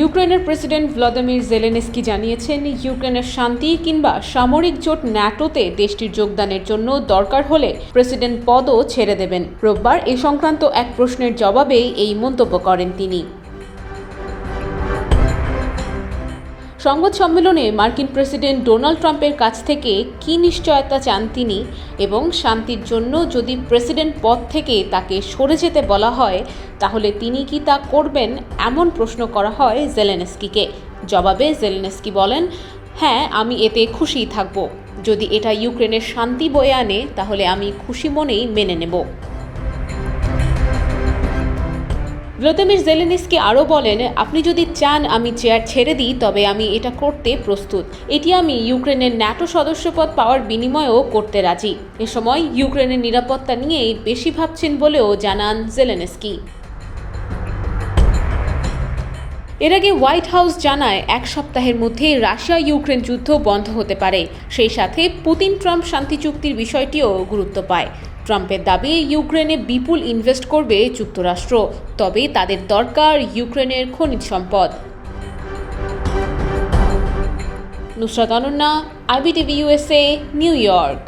ইউক্রেনের president Vladimir Zelensky জানিয়েছেন, ইউক্রেনের শান্তি কিংবা সামরিক জোট ন্যাটোতে দেশটির যোগদানের জন্য দরকার হলে প্রেসিডেন্ট পদও ছেড়ে দেবেন। রোববার এ সংক্রান্ত এক প্রশ্নের জবাবে এই মন্তব্য করেন তিনি। সংবাদ সম্মেলনে মার্কিন প্রেসিডেন্ট ডোনাল্ড ট্রাম্পের কাছ থেকে কী নিশ্চয়তা চান তিনি এবং শান্তির জন্য যদি প্রেসিডেন্ট পদ থেকে তাকে সরে যেতে বলা হয়, তাহলে তিনি কি তা করবেন? এমন প্রশ্ন করা হয় জেলেনস্কিকে। জবাবে জেলেনস্কি বলেন হ্যাঁ আমি এতে খুশিই থাকব। যদি এটা ইউক্রেনের শান্তি বয়ে আনে, তাহলে আমি খুশি মনেই মেনে নেব। ভ্লাদিমির জেলেনিসকি আরও বলেন, আপনি যদি চান আমি চেয়ার ছেড়ে দিই, তবে আমি এটা করতে প্রস্তুত। এটি আমি ইউক্রেনের ন্যাটো সদস্যপদ পাওয়ার বিনিময়েও করতে রাজি। এ সময় ইউক্রেনের নিরাপত্তা নিয়েই বেশি ভাবছেন বলেও জানান জেলেনস্কি। এর আগে হোয়াইট হাউস জানায় এক সপ্তাহের মধ্যে রাশিয়া ইউক্রেন যুদ্ধ বন্ধ হতে পারে। সেই সাথে পুতিন ট্রাম্প শান্তি চুক্তির বিষয়টিও গুরুত্ব পায়। ট্রাম্পের দাবি, ইউক্রেনে বিপুল ইনভেস্ট করবে যুক্তরাষ্ট্র। তবে তাদের দরকার ইউক্রেনের খনিজ সম্পদ। Nusrat Ananya IBTV USA New York.